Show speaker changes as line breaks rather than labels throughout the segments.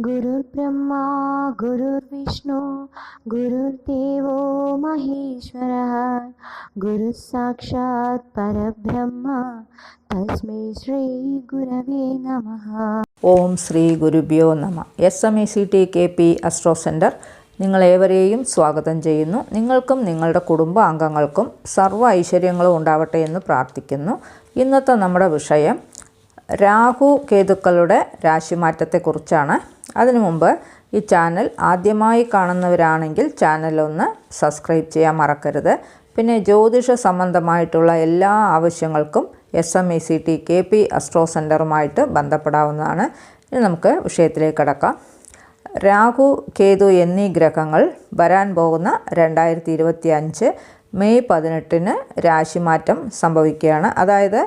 गुरुर्ब्रह्मा गुरुर्विष्णु गुरुर्देवो महेश्वरः गुरुः साक्षात् परब्रह्म तस्मै श्रीगुरवे नमः
ഓം ശ്രീ ഗുരുഭ്യോ നമ S M E C T K P astro centre നിങ്ങളേവരെയും സ്വാഗതം ചെയ്യുന്നു നിങ്ങൾക്കും നിങ്ങളുടെ കുടുംബാംഗങ്ങൾക്കും സർവ്വ ഐശ്വര്യങ്ങളും ഉണ്ടാവട്ടെ എന്ന് പ്രാർത്ഥിക്കുന്നു ഇന്നത്തെ നമ്മുടെ വിഷയം രാഹു കേതുക്കളുടെ രാശിമാറ്റത്തെക്കുറിച്ചാണ്. അതിനു മുമ്പ് ഈ ചാനൽ ആദ്യമായി കാണുന്നവരാണെങ്കിൽ ഒന്ന് സബ്സ്ക്രൈബ് ചെയ്യാൻ മറക്കരുത്. പിന്നെ ജ്യോതിഷ സംബന്ധമായിട്ടുള്ള എല്ലാ ആവശ്യങ്ങൾക്കും S M E C T K P astro സെന്ററുമായിട്ട് ബന്ധപ്പെടാവുന്നതാണ്. ഇനി നമുക്ക് വിഷയത്തിലേക്ക് കടക്കാം. രാഹു കേതു എന്നീ ഗ്രഹങ്ങൾ വരാൻ പോകുന്ന രണ്ടായിരത്തി ഇരുപത്തി അഞ്ച് മെയ് പതിനെട്ടിന് രാശിമാറ്റം സംഭവിക്കുകയാണ്. അതായത്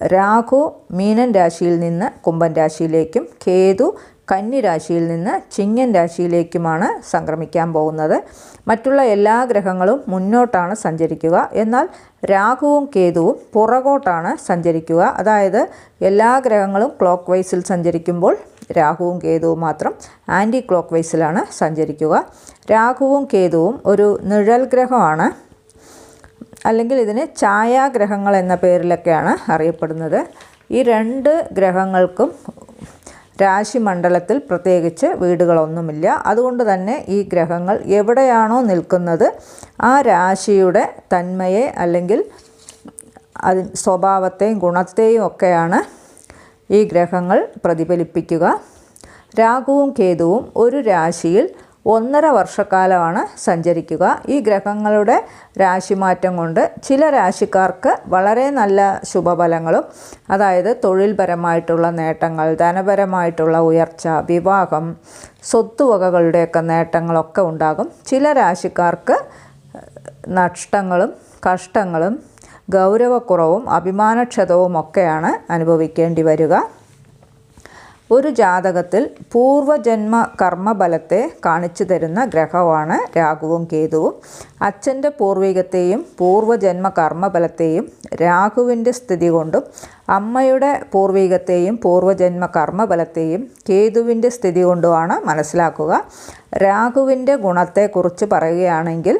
രാഹു മീനൻ രാശിയിൽ നിന്ന് കുംഭൻ രാശിയിലേക്കും കേതു കന്നി രാശിയിൽ നിന്ന് ചിങ്ങൻ രാശിയിലേക്കുമാണ് സംക്രമിക്കാൻ പോകുന്നത്. മറ്റുള്ള എല്ലാ ഗ്രഹങ്ങളും മുന്നോട്ടാണ് സഞ്ചരിക്കുക. എന്നാൽ രാഹുവും കേതുവും പുറകോട്ടാണ് സഞ്ചരിക്കുക. അതായത് എല്ലാ ഗ്രഹങ്ങളും ക്ലോക്ക് വൈസിൽ സഞ്ചരിക്കുമ്പോൾ രാഹുവും കേതുവും മാത്രം ആന്റി ക്ലോക്ക് വൈസിലാണ് സഞ്ചരിക്കുക. രാഹുവും കേതുവും ഒരു നിഴൽ ഗ്രഹമാണ്. അല്ലെങ്കിൽ ഇതിന് ഛായാഗ്രഹങ്ങൾ എന്ന പേരിലൊക്കെയാണ് അറിയപ്പെടുന്നത്. ഈ രണ്ട് ഗ്രഹങ്ങൾക്കും രാശിമണ്ഡലത്തിൽ പ്രത്യേകിച്ച് വീടുകളൊന്നുമില്ല. അതുകൊണ്ട് തന്നെ ഈ ഗ്രഹങ്ങൾ എവിടെയാണോ നിൽക്കുന്നത് ആ രാശിയുടെ തന്മയെ അല്ലെങ്കിൽ അതി സ്വഭാവത്തെയും ഗുണത്തെയും ഒക്കെയാണ് ഈ ഗ്രഹങ്ങൾ പ്രതിഫലിപ്പിക്കുക. രാഹുവും കേതുവും ഒരു രാശിയിൽ ഒന്നര വർഷക്കാലമാണ് സഞ്ചരിക്കുക. ഈ ഗ്രഹങ്ങളുടെ രാശിമാറ്റം കൊണ്ട് ചില രാശിക്കാർക്ക് വളരെ നല്ല ശുഭഫലങ്ങളും അതായത് തൊഴിൽപരമായിട്ടുള്ള നേട്ടങ്ങൾ ധനപരമായിട്ടുള്ള ഉയർച്ച വിവാഹം സ്വത്തുവകകളുടെയൊക്കെ നേട്ടങ്ങളൊക്കെ ഉണ്ടാകും. ചില രാശിക്കാർക്ക് നഷ്ടങ്ങളും കഷ്ടങ്ങളും ഗൗരവക്കുറവും അഭിമാനക്ഷതവും ഒക്കെയാണ് അനുഭവിക്കേണ്ടി വരിക. ഒരു ജാതകത്തിൽ പൂർവജന്മ കർമ്മബലത്തെ കാണിച്ചു തരുന്ന ഗ്രഹമാണ് രാഹുവും കേതുവും. അച്ഛന്റെ പൂർവികത്തെയും പൂർവജന്മ കർമ്മബലത്തെയും രാഹുവിന്റെ സ്ഥിതി കൊണ്ടും അമ്മയുടെ പൂർവികത്തെയും പൂർവജന്മ കർമ്മബലത്തെയും കേതുവിന്റെ സ്ഥിതി കൊണ്ടുമാണ് മനസ്സിലാക്കുക. രാഹുവിന്റെ ഗുണത്തെക്കുറിച്ച് പറയുകയാണെങ്കിൽ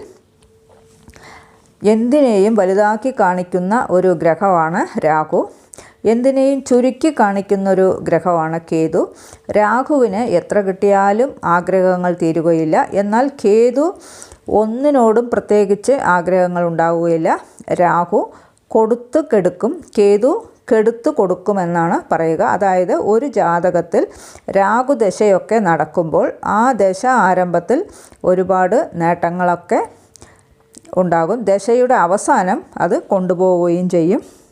എന്തിനേയും വലുതാക്കി കാണിക്കുന്ന ഒരു ഗ്രഹമാണ് രാഹു. എന്തിനേയും ചുരുക്കി കാണിക്കുന്നൊരു ഗ്രഹമാണ് കേതു. രാഹുവിന് എത്ര കിട്ടിയാലും ആഗ്രഹങ്ങൾ തീരുകയില്ല. എന്നാൽ കേതു ഒന്നിനോടും പ്രത്യേകിച്ച് ആഗ്രഹങ്ങൾ ഉണ്ടാവുകയില്ല. രാഹു കൊടുത്തു കെടുക്കും. കേതു കെടുത്തു കൊടുക്കുമെന്നാണ് പറയുക. അതായത് ഒരു ജാതകത്തിൽ രാഹുദശയൊക്കെ നടക്കുമ്പോൾ ആ ദശ ആരംഭത്തിൽ ഒരുപാട് നേട്ടങ്ങളൊക്കെ ഉണ്ടാകും. ദശയുടെ അവസാനം അത് കൊണ്ടുപോവുകയും ചെയ്യും.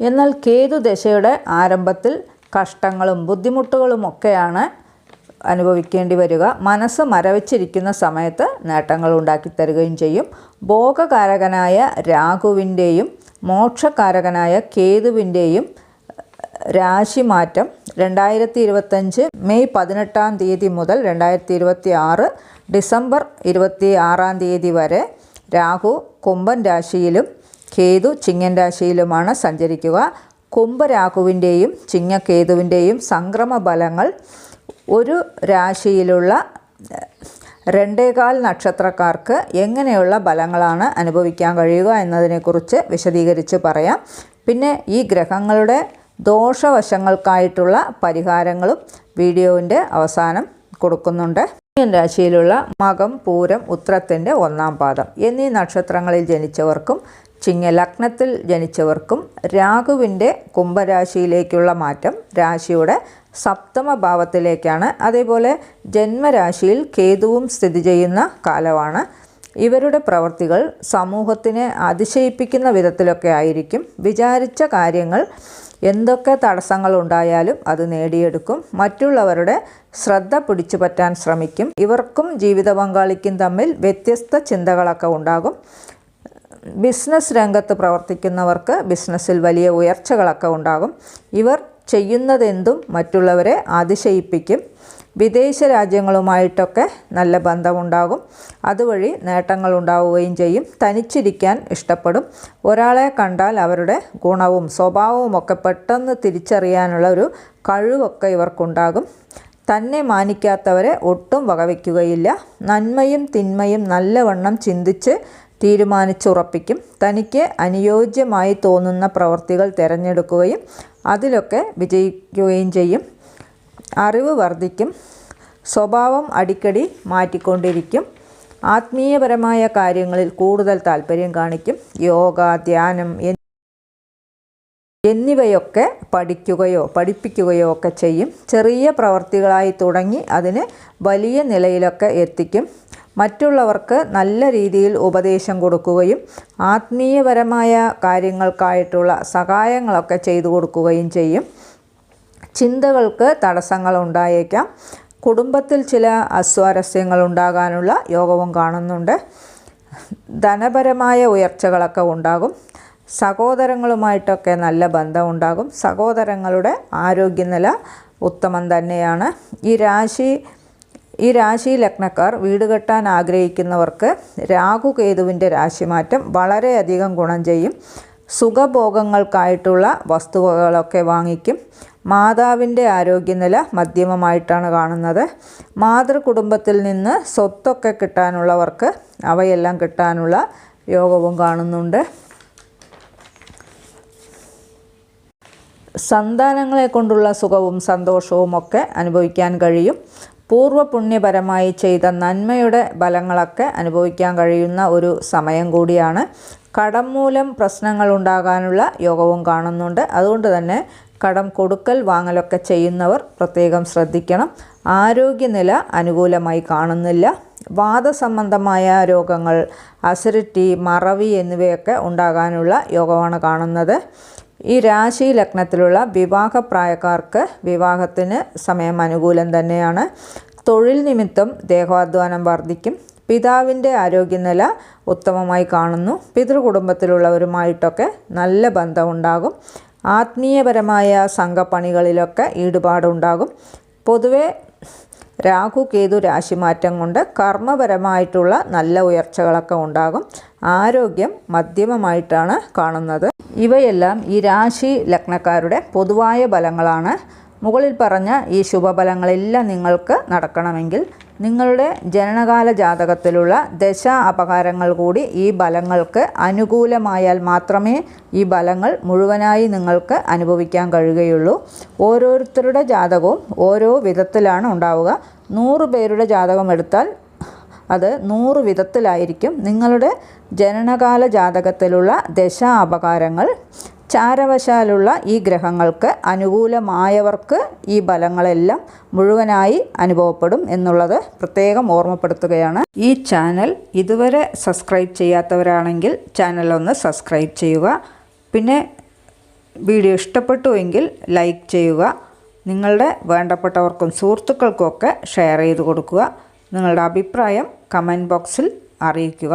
എന്നാൽ കേതു ദശയുടെ ആരംഭത്തിൽ കഷ്ടങ്ങളും ബുദ്ധിമുട്ടുകളുമൊക്കെയാണ് അനുഭവിക്കേണ്ടി വരിക. മനസ്സ് മരവിച്ചിരിക്കുന്ന സമയത്ത് നേട്ടങ്ങൾ ഉണ്ടാക്കി തരുകയും ചെയ്യും. ഭോഗകാരകനായ രാഘുവിന്റെയും മോക്ഷകാരകനായ കേതുവിന്റെയും രാശിമാറ്റം രണ്ടായിരത്തി ഇരുപത്തഞ്ച് മെയ് പതിനെട്ടാം തീയതി മുതൽ രണ്ടായിരത്തി ഇരുപത്തി ആറ് ഡിസംബർ ഇരുപത്തി ആറാം തീയതി വരെ രാഹു കുംഭൻ രാശിയിലും കേതു ചിങ്ങൻ രാശിയിലുമാണ് സഞ്ചരിക്കുക. കുംഭരാഹുവിന്റെയും ചിങ്ങക്കേതുവിന്റെയും സംക്രമ ഫലങ്ങൾ ഒരു രാശിയിലുള്ള രണ്ടേകാൽ നക്ഷത്രക്കാർക്ക് എങ്ങനെയുള്ള ബലങ്ങളാണ് അനുഭവിക്കാൻ കഴിയുക എന്നതിനെക്കുറിച്ച് വിശദീകരിച്ച് പറയാം. പിന്നെ ഈ ഗ്രഹങ്ങളുടെ ദോഷവശങ്ങൾക്കായിട്ടുള്ള പരിഹാരങ്ങളും വീഡിയോവിന്റെ അവസാനം കൊടുക്കുന്നുണ്ട്. ചിങ്ങൻ രാശിയിലുള്ള മകം പൂരം ഉത്രത്തിന്റെ ഒന്നാം പാദം എന്നീ നക്ഷത്രങ്ങളിൽ ജനിച്ചവർക്കും ചിങ്ങ ലഗ്നത്തിൽ ജനിച്ചവർക്കും രാഹുവിന്റെ കുംഭരാശിയിലേക്കുള്ള മാറ്റം രാശിയുടെ സപ്തമ ഭാവത്തിലേക്കാണ് അതേപോലെ ജന്മരാശിയിൽ കേതുവും സ്ഥിതി ചെയ്യുന്ന കാലമാണ്. ഇവരുടെ പ്രവർത്തികൾ സമൂഹത്തിനെ അതിശയിപ്പിക്കുന്ന വിധത്തിലൊക്കെ ആയിരിക്കും. വിചാരിച്ച കാര്യങ്ങൾ എന്തൊക്കെ തടസ്സങ്ങൾ ഉണ്ടായാലും അത് നേടിയെടുക്കും. മറ്റുള്ളവരുടെ ശ്രദ്ധ പിടിച്ചു പറ്റാൻ ശ്രമിക്കും. ഇവർക്കും ജീവിത പങ്കാളിക്കും തമ്മിൽ വ്യത്യസ്ത ചിന്തകളൊക്കെ ഉണ്ടാകും. ബിസിനസ് രംഗത്ത് പ്രവർത്തിക്കുന്നവർക്ക് ബിസിനസ്സിൽ വലിയ ഉയർച്ചകളൊക്കെ ഉണ്ടാകും. ഇവർ ചെയ്യുന്നതെന്തും മറ്റുള്ളവരെ അതിശയിപ്പിക്കും. വിദേശ രാജ്യങ്ങളുമായിട്ടൊക്കെ നല്ല ബന്ധമുണ്ടാകും. അതുവഴി നേട്ടങ്ങൾ ഉണ്ടാവുകയും ചെയ്യും. തനിച്ചിരിക്കാൻ ഇഷ്ടപ്പെടും. ഒരാളെ കണ്ടാൽ അവരുടെ ഗുണവും സ്വഭാവവും ഒക്കെ പെട്ടെന്ന് തിരിച്ചറിയാനുള്ള ഒരു കഴിവൊക്കെ ഇവർക്കുണ്ടാകും. തന്നെ മാനിക്കാത്തവരെ ഒട്ടും വകവയ്ക്കുകയില്ല നന്മയും തിന്മയും നല്ലവണ്ണം ചിന്തിച്ച് തീരുമാനിച്ചുറപ്പിക്കും. തനിക്ക് അനുയോജ്യമായി തോന്നുന്ന പ്രവൃത്തികൾ തിരഞ്ഞെടുക്കുകയും അതിലൊക്കെ വിജയിക്കുകയും ചെയ്യും. അറിവ് വർദ്ധിക്കും. സ്വഭാവം അടിക്കടി മാറ്റിക്കൊണ്ടിരിക്കും. ആത്മീയപരമായ കാര്യങ്ങളിൽ കൂടുതൽ താല്പര്യം കാണിക്കും. യോഗ ധ്യാനം എന്നിവയൊക്കെ പഠിക്കുകയോ പഠിപ്പിക്കുകയോ ഒക്കെ ചെയ്യും. ചെറിയ പ്രവർത്തികളായി തുടങ്ങി അതിന് വലിയ നിലയിലൊക്കെ എത്തിക്കും. മറ്റുള്ളവർക്ക് നല്ല രീതിയിൽ ഉപദേശം കൊടുക്കുകയും ആത്മീയപരമായ കാര്യങ്ങൾക്കായിട്ടുള്ള സഹായങ്ങളൊക്കെ ചെയ്തു കൊടുക്കുകയും ചെയ്യും. ചിന്തകൾക്ക് തടസ്സങ്ങൾ ഉണ്ടായേക്കാം. കുടുംബത്തിൽ ചില അസ്വാരസ്യങ്ങൾ ഉണ്ടാകാനുള്ള യോഗവും കാണുന്നുണ്ട്. ധനപരമായ ഉയർച്ചകളൊക്കെ ഉണ്ടാകും. സഹോദരങ്ങളുമായിട്ടൊക്കെ നല്ല ബന്ധമുണ്ടാകും സഹോദരങ്ങളുടെ ആരോഗ്യനില ഉത്തമം തന്നെയാണ്. ഈ രാശി ഈ രാശി ലഗ്നക്കാർ വീട് കെട്ടാൻ ആഗ്രഹിക്കുന്നവർക്ക് രാഹു കേതുവിന്റെ രാശിമാറ്റം വളരെയധികം ഗുണം ചെയ്യും. സുഖഭോഗങ്ങൾക്കായിട്ടുള്ള വസ്തുവകളൊക്കെ വാങ്ങിക്കും. മാതാവിന്റെ ആരോഗ്യനില മധ്യമമായിട്ടാണ് കാണുന്നത്. മാതൃകുടുംബത്തിൽ നിന്ന് സ്വത്തൊക്കെ കിട്ടാനുള്ളവർക്ക് അവയെല്ലാം കിട്ടാനുള്ള യോഗവും കാണുന്നുണ്ട്. സന്താനങ്ങളെ കൊണ്ടുള്ള സുഖവും സന്തോഷവും ഒക്കെ അനുഭവിക്കാൻ കഴിയും. പൂർവപുണ്യപരമായി ചെയ്ത നന്മയുടെ ഫലങ്ങളൊക്കെ അനുഭവിക്കാൻ കഴിയുന്ന ഒരു സമയം കൂടിയാണ്. കടം മൂലം പ്രശ്നങ്ങൾ ഉണ്ടാകാനുള്ള യോഗവും കാണുന്നുണ്ട്. അതുകൊണ്ട് തന്നെ കടം കൊടുക്കൽ വാങ്ങലൊക്കെ ചെയ്യുന്നവർ പ്രത്യേകം ശ്രദ്ധിക്കണം. ആരോഗ്യനില അനുകൂലമായി കാണുന്നില്ല. വാദസംബന്ധമായ രോഗങ്ങൾ അസിഡിറ്റി മറവി എന്നിവയൊക്കെ ഉണ്ടാകാനുള്ള യോഗമാണ് കാണുന്നത്. ഈ രാശി ലഗ്നത്തിലുള്ള വിവാഹപ്രായക്കാർക്ക് വിവാഹത്തിന് സമയം അനുകൂലം തന്നെയാണ്. തൊഴിൽ നിമിത്തം ദേഹാധ്വാനം വർദ്ധിക്കും. പിതാവിന്റെ ആരോഗ്യനില ഉത്തമമായി കാണുന്നു. പിതൃകുടുംബത്തിലുള്ളവരുമായിട്ടൊക്കെ നല്ല ബന്ധമുണ്ടാകും. ആത്മീയപരമായ സംഘപ്പണികളിലൊക്കെ ഈടുപാടുണ്ടാകും പൊതുവെ രാഹു കേതു രാശിമാറ്റം കൊണ്ട് കർമ്മപരമായിട്ടുള്ള നല്ല ഉയർച്ചകളൊക്കെ ഉണ്ടാകും. ആരോഗ്യം മധ്യമമായിട്ടാണ് കാണുന്നത്. ഇവയെല്ലാം ഈ രാശി ലഗ്നക്കാരുടെ പൊതുവായ ഫലങ്ങളാണ്. മുകളിൽ പറഞ്ഞ ഈ ശുഭഫലങ്ങളെല്ലാം നിങ്ങൾക്ക് നടക്കണമെങ്കിൽ നിങ്ങളുടെ ജനനകാല ജാതകത്തിലുള്ള ദശ അപകാരങ്ങൾ കൂടി ഈ ബലങ്ങൾക്ക് അനുകൂലമായാൽ മാത്രമേ ഈ ബലങ്ങൾ മുഴുവനായി നിങ്ങൾക്ക് അനുഭവിക്കാൻ കഴിയുകയുള്ളൂ. ഓരോരുത്തരുടെ ജാതകവും ഓരോ വിധത്തിലാണ് ഉണ്ടാവുക. നൂറ് പേരുടെ ജാതകം എടുത്താൽ അത് നൂറ് വിധത്തിലായിരിക്കും. നിങ്ങളുടെ ജനനകാല ജാതകത്തിലുള്ള ദശ അപകാരങ്ങൾ ചാരവശാലുള്ള ഈ ഗ്രഹങ്ങൾക്ക് അനുകൂലമായവർക്ക് ഈ ഫലങ്ങളെല്ലാം മുഴുവനായി അനുഭവപ്പെടും എന്നുള്ളത് പ്രത്യേകം ഓർമ്മപ്പെടുത്തുകയാണ്. ഈ ചാനൽ ഇതുവരെ സബ്സ്ക്രൈബ് ചെയ്യാത്തവരാണെങ്കിൽ ചാനൽ ഒന്ന് സബ്സ്ക്രൈബ് ചെയ്യുക. പിന്നെ വീഡിയോ ഇഷ്ടപ്പെട്ടുവെങ്കിൽ ലൈക്ക് ചെയ്യുക. നിങ്ങളുടെ വേണ്ടപ്പെട്ടവർക്കും സുഹൃത്തുക്കൾക്കുമൊക്കെ ഷെയർ ചെയ്ത് കൊടുക്കുക. നിങ്ങളുടെ അഭിപ്രായം കമന്റ് ബോക്സിൽ അറിയിക്കുക.